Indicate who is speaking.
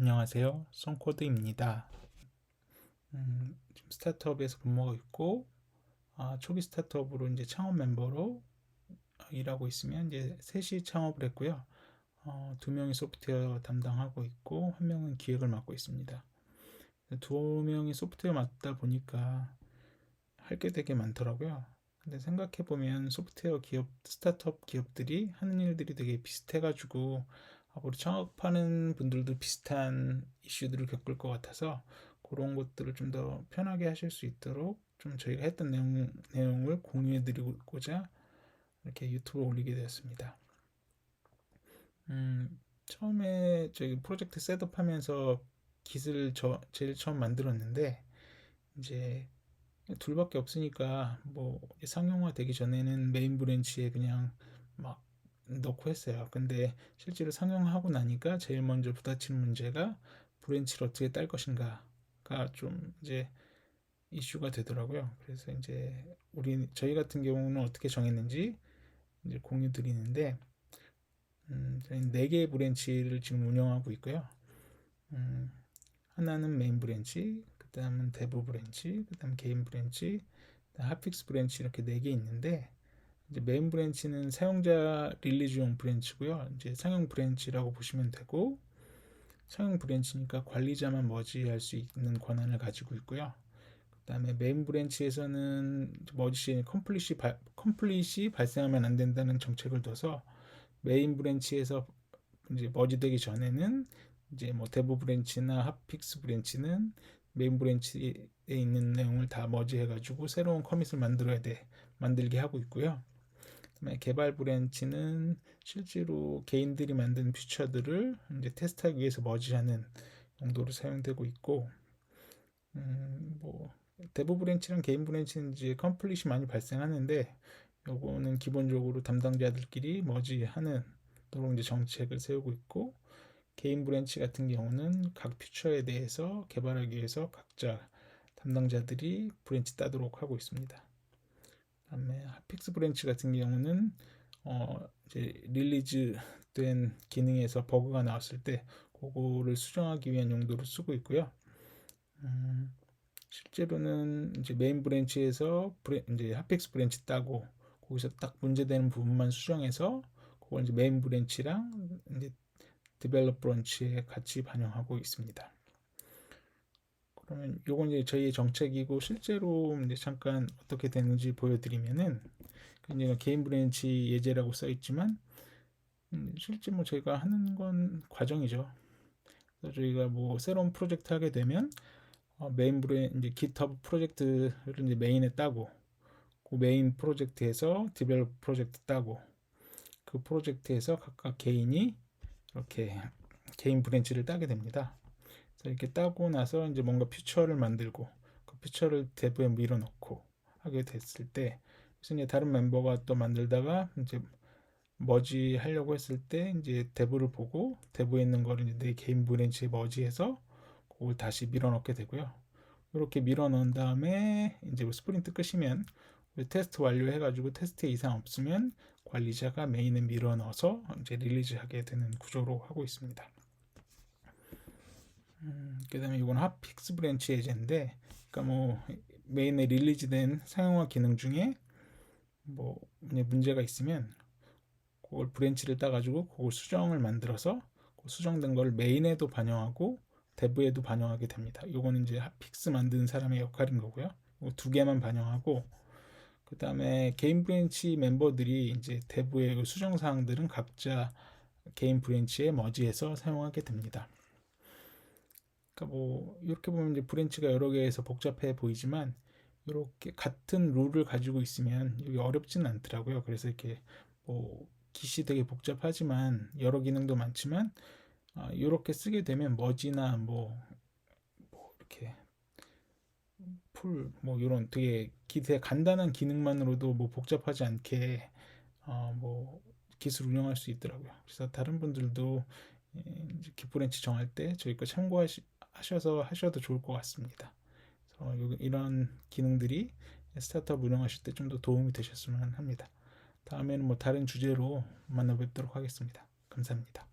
Speaker 1: 안녕하세요. 송코드입니다. 음, 지금 스타트업에서 근무하고 있고, 아, 초기 스타트업으로 이제 창업 멤버로 일하고 있으면 이제 셋이 창업을 했고요. 어, 두 명이 소프트웨어 담당하고 있고, 한 명은 기획을 맡고 있습니다. 두 명이 소프트웨어 맡다 보니까 할 게 되게 많더라고요. 근데 생각해 보면 소프트웨어 기업, 스타트업 기업들이 하는 일들이 되게 비슷해가지고, 앞으로 창업하는 분들도 비슷한 이슈들을 겪을 것 같아서 그런 것들을 좀 더 편하게 하실 수 있도록 좀 저희가 했던 내용, 내용을 공유해 드리고자 이렇게 유튜브에 올리게 되었습니다. 음, 처음에 저희 프로젝트 셋업하면서 깃을 저 제일 처음 만들었는데 이제 둘밖에 없으니까 뭐 상용화 되기 전에는 메인 브랜치에 그냥 막 넣고 했어요. 근데 실제로 상용하고 나니까 제일 먼저 부딪히는 문제가 브랜치를 어떻게 딸 것인가가 좀 이제 이슈가 되더라고요. 그래서 이제 우리 저희 같은 경우는 어떻게 정했는지 이제 공유 드리는데 음, 네 개의 브랜치를 지금 운영하고 있고요. 음, 하나는 메인 브랜치, 그다음은 데브 브랜치, 그다음 개인 브랜치, 핫픽스 브랜치 이렇게 네 개 있는데 이제 메인 브랜치는 사용자 릴리즈용 브랜치고요. 이제 상용 브랜치라고 보시면 되고 상용 브랜치니까 관리자만 머지할 수 있는 권한을 가지고 있고요. 그다음에 메인 브랜치에서는 머지 시 컴플릿이 발, 컴플릿이 발생하면 안 된다는 정책을 둬서 메인 브랜치에서 이제 머지되기 전에는 이제 뭐 데브 브랜치나 핫픽스 브랜치는 메인 브랜치에 있는 내용을 다 머지해가지고 새로운 커밋을 만들어야 돼 만들게 하고 있고요. 개발 브랜치는 실제로 개인들이 만든 퓨처들을 이제 테스트하기 위해서 머지하는 용도로 사용되고 있고 음, 뭐 대부 브랜치랑 개인 브랜치는 이제 컴플릿이 많이 발생하는데 요거는 기본적으로 담당자들끼리 머지하는 도로 이제 정책을 세우고 있고 개인 브랜치 같은 경우는 각 퓨처에 대해서 개발하기 위해서 각자 담당자들이 브랜치 따도록 하고 있습니다. 다음에 핫픽스 브랜치 같은 경우는 어 이제 릴리즈된 기능에서 버그가 나왔을 때 그거를 수정하기 위한 용도로 쓰고 있고요. 음, 실제로는 이제 메인 브랜치에서 브레, 이제 핫픽스 브랜치 따고 거기서 딱 문제되는 부분만 수정해서 그걸 이제 메인 브랜치랑 이제 디벨롭 브랜치에 같이 반영하고 있습니다. 그러면 요건 이제 저희의 정책이고 실제로 이제 잠깐 어떻게 되는지 보여드리면은 이제 개인 브랜치 예제라고 써 있지만 음, 실제 뭐 저희가 하는 건 과정이죠. 그래서 저희가 뭐 새로운 프로젝트 하게 되면 어, 메인 브랜 이제 GitHub 프로젝트를 이제 메인에 따고 그 메인 프로젝트에서 디벨롭 프로젝트 따고 그 프로젝트에서 각각 개인이 이렇게 개인 브랜치를 따게 됩니다. 이렇게 따고 나서 이제 뭔가 퓨처를 만들고 그 퓨처를 대부에 밀어넣고 하게 됐을 때 그래서 이제 다른 멤버가 또 만들다가 이제 머지 하려고 했을 때 이제 대부를 보고 대부에 있는 거를 이제 내 개인 브랜치에 머지해서 그걸 다시 밀어넣게 되고요. 이렇게 밀어넣은 다음에 이제 스프린트 끝이면 테스트 완료해가지고 테스트에 이상 없으면 관리자가 메인에 밀어넣어서 이제 릴리즈하게 되는 구조로 하고 있습니다. 음, 그 다음에 이건 핫픽스 브랜치 예제인데 그러니까 뭐 메인에 릴리즈된 상용화 기능 중에 뭐 문제가 있으면 그걸 브랜치를 따가지고 그걸 수정을 만들어서 그 수정된 걸 메인에도 반영하고 대부에도 반영하게 됩니다. 이거는 이제 핫픽스 만드는 사람의 역할인 거고요. 두 개만 반영하고 그 다음에 개인 브랜치 멤버들이 이제 대부의 그 수정 사항들은 각자 개인 브랜치에 머지해서 사용하게 됩니다. 그러니까 뭐 이렇게 보면 이제 브랜치가 여러 개에서 복잡해 보이지만 이렇게 같은 룰을 가지고 있으면 여기 어렵지는 않더라고요. 그래서 이렇게 뭐 기시 되게 복잡하지만 여러 기능도 많지만 아, 이렇게 쓰게 되면 머지나 뭐, 뭐 이렇게 풀 뭐 이런 되게 기대 간단한 기능만으로도 뭐 복잡하지 않게 어, 뭐 기술 운영할 수 있더라고요. 그래서 다른 분들도 이제 기브랜치 정할 때 저희 거 참고하시 하셔서 하셔도 좋을 것 같습니다. 그래서 이런 기능들이 스타트업 운영하실 때 좀 더 도움이 되셨으면 합니다. 다음에는 뭐 다른 주제로 만나 뵙도록 하겠습니다. 감사합니다.